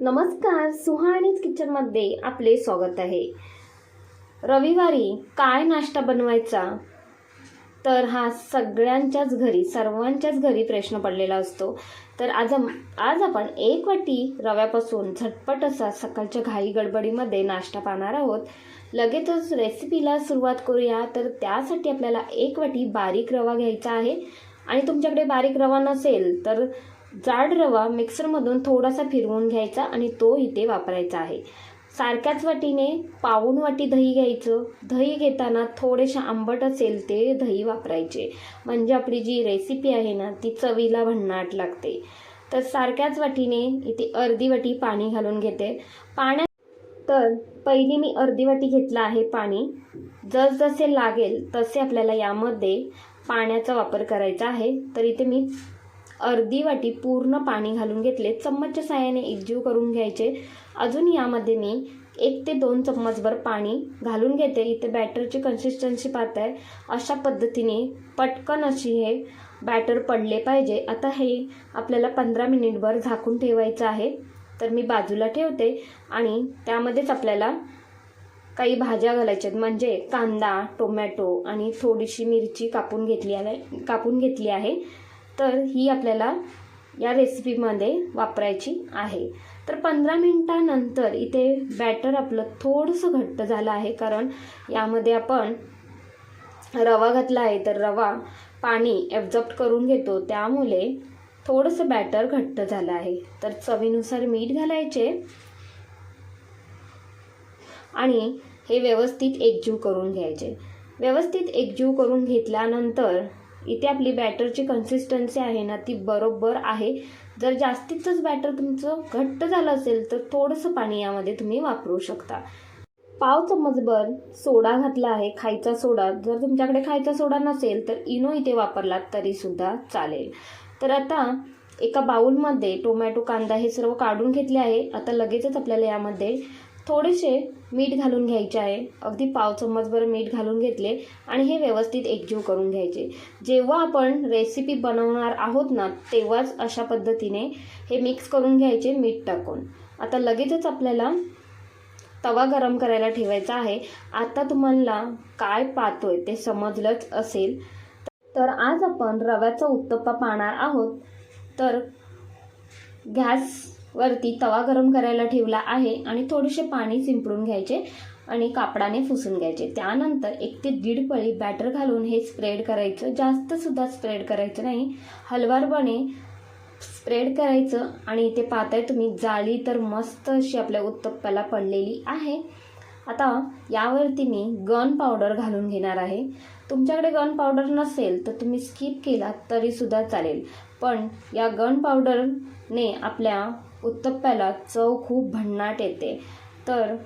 नमस्कार सुहाणीच किचनमध्ये आपले स्वागत आहे. रविवारी काय नाश्ता बनवायचा? तर हा सगळ्यांच्याच घरी सर्वांच्याच घरी प्रश्न पडलेला असतो. तर आज आज आपण एक वाटी रव्यापासून झटपट असा सकाळच्या घाई गडबडीमध्ये नाश्ता पाहणार आहोत. लगेचच रेसिपीला सुरुवात करूया. तर त्यासाठी आपल्याला एक वाटी बारीक रवा घ्यायचा आहे. आणि तुमच्याकडे बारीक रवा नसेल तर जाड रवा मिक्सरमधून थोडासा फिरवून घ्यायचा आणि तो इथे वापरायचा आहे. सारख्याच वाटीने पाऊण वाटी दही घ्यायचं. दही घेताना थोडेसे आंबट असेल ते दही वापरायचे. म्हणजे आपली जी रेसिपी आहे ना ती चवीला भन्नाट लागते. तर सारख्याच वाटीने इथे अर्धी वाटी पाणी घालून घेते. पाण्या तर पहिली मी अर्धी वाटी घेतलं आहे पाणी. जसजसे लागेल तसे आपल्याला यामध्ये पाण्याचा वापर करायचा आहे. तर इथे मी अर्धी वाटी पूर्ण पाणी घालून घेतले. चम्मचच्या साहाय्याने एकजीव करून घ्यायचे. अजून यामध्ये मी एक ते दोन चम्मचभर पाणी घालून घेते. इथे बॅटरची कन्सिस्टन्सी पाहत आहे अशा पद्धतीने पटकन अशी हे बॅटर पडले पाहिजे. आता हे आपल्याला पंधरा मिनिटभर झाकून ठेवायचं आहे. तर मी बाजूला ठेवते आणि त्यामध्येच आपल्याला काही भाज्या घालायच्या आहेत. म्हणजे कांदा टोमॅटो आणि थोडीशी मिरची कापून घेतली आहे कापून घेतली आहे. तर ही आपल्याला या रेसिपीमध्ये वापरायची आहे. तर पंधरा मिनटानंतर इथे बॅटर आपलं थोडंसं घट्ट झालं आहे कारण यामध्ये आपण रवा घातला आहे. तर रवा पाणी ॲब्झॉर्ब करून घेतो. त्यामुळे थोडंसं बॅटर घट्ट झालं आहे. तर चवीनुसार मीठ घालायचे. आणि हे व्यवस्थित एकजीव करून घ्यायचे. व्यवस्थित एकजीव करून घेतल्यानंतर इथे आपली बॅटरची कन्सिस्टन्सी आहे ना ती बरोबर आहे. जर जास्तीतच बॅटर तुमचं घट्ट झालं असेल तर थोडंसं पाणी यामध्ये तुम्ही वापरू शकता. पाव चम्मचभर सोडा घातला आहे खायचा सोडा. जर तुमच्याकडे खायचा सोडा नसेल तर इनो इथे वापरलात तरीसुद्धा चालेल. तर आता एका बाउलमध्ये टोमॅटो कांदा हे सर्व काढून घेतले आहे. आता लगेचच आपल्याला यामध्ये थोडेसे मीठ घालून घ्यायचे आहे. अगदी पाव चम्मचभर मीठ घालून घेतले आणि हे व्यवस्थित एकजीव करून घ्यायचे. जेव्हा आपण रेसिपी बनवणार आहोत ना तेव्हाच अशा पद्धतीने हे मिक्स करून घ्यायचे मीठ टाकून. आता लगेचच आपल्याला तवा गरम करायला ठेवायचा आहे. आता तुम्हाला काय पाहतोय ते समजलंच असेल. तर आज आपण रव्याचा उत्तप्पा पाहणार आहोत. तर गॅस वरती तवा गरम करायला ठेवला आहे आणि थोडेसे पाणी चिंपडून घ्यायचे आणि कापडाने पुसून घ्यायचे. त्यानंतर एक ते दीड पळी बॅटर घालून हे स्प्रेड करायचं. जास्तसुद्धा स्प्रेड करायचं नाही. हलवारपणे स्प्रेड करायचं आणि इथे पाहताय तुम्ही जाळी तर मस्त अशी आपल्या उत्तप्प्याला पडलेली आहे. आता यावरती मी गन पावडर घालून घेणार आहे. तुमच्याकडे गन पावडर नसेल तर तुम्ही स्किप केला तरीसुद्धा चालेल. पण या गन पावडरने आपल्या उत्तप्प्याला चव खूप भन्नाट येते. तर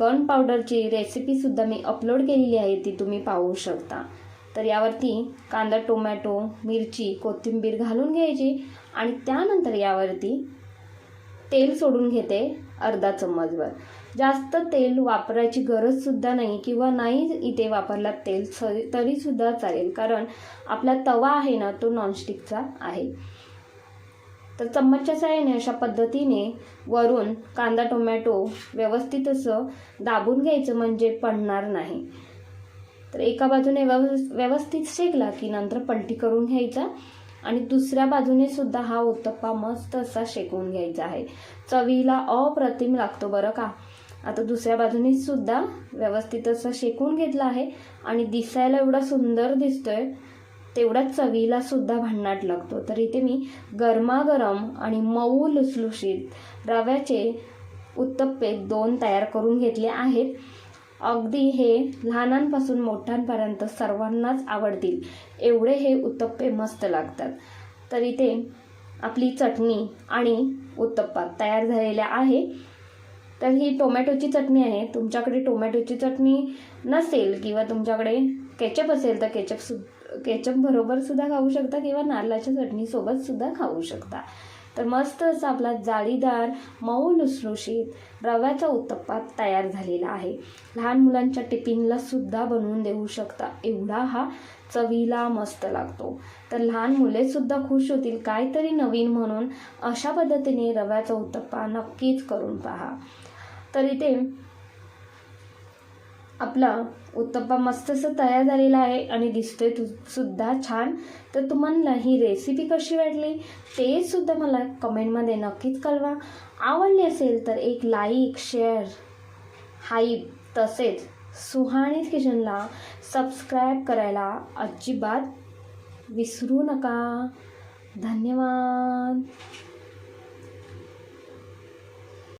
गन पावडरची रेसिपीसुद्धा मी अपलोड केलेली आहे ती तुम्ही पाहू शकता. तर यावरती कांदा टोमॅटो मिरची कोथिंबीर घालून घ्यायची आणि त्यानंतर यावरती तेल सोडून घेते अर्धा चम्मचभर. जास्त तेल वापरायची गरजसुद्धा नाही किंवा नाही इथे वापरला तेल स- तरीसुद्धा चालेल. कारण आपला तवा आहे ना तो नॉनस्टिकचा आहे. तर चम्मचच्या साहाय्याने अशा पद्धतीने वरून कांदा टोमॅटो व्यवस्थित असं दाबून घ्यायचं म्हणजे पडणार नाही. तर एका बाजूने व्यव- व्यवस्थित शेकला की नंतर पलटी करून घ्यायचा आणि दुसऱ्या बाजूने सुद्धा हा उत्तप्पा मस्त असा शेकवून घ्यायचा आहे. चवीला अप्रतिम लागतो बरं का? आता दुसऱ्या बाजूने सुद्धा व्यवस्थित असं शेकून घेतला आहे आणि दिसायला एवढा सुंदर दिसतोय. तेवढाच चवीला सुद्धा भन्नाट लागतो. तर इथे मी गरमागरम आणि मऊ लुसलुशीत रव्याचे उत्तप्पे दोन तयार करून घेतले आहेत. अगदी हे लहानांपासून मोठ्यांपर्यंत सर्वांनाच आवडतील. एवढे हे उत्तप्पे मस्त लागतात. तर इथे आपली चटणी आणि उत्तप्पा तयार झालेल्या आहे. तर ही टोमॅटोची चटणी आहे. तुमच्याकडे टोमॅटोची चटणी नसेल किंवा तुमच्याकडे केचप असेल तर केचपसुद्धा केचप बरोबर सुद्धा खाऊ शकता किंवा नारळाच्या चटणीसोबत सुद्धा खाऊ शकता. तर मस्त असा आपला जाळीदार मऊ लुसलुशीत रव्याचा उत्तप्पा तयार झालेला आहे. लहान मुलांच्या टिफिनला सुद्धा बनवून देऊ शकता. एवढा हा चवीला मस्त लागतो. तर लहान मुले सुद्धा खुश होतील काहीतरी नवीन म्हणून अशा पद्धतीने रव्याचा उत्तप्पा नक्कीच करून पहा. तर इथे आपला उत्तप्पा मस्तसं तयार झालेला आहे आणि दिसतोय तू सुद्धा छान. तर तुम्हाला ही रेसिपी कशी वाटली? ते सुद्धा मला कमेंटमध्ये नक्कीच कळवा. आवडली असेल तर एक लाईक शेअर हाईप तसेच सुहाणी किचनला सबस्क्राईब करायला अजिबात विसरू नका. धन्यवाद.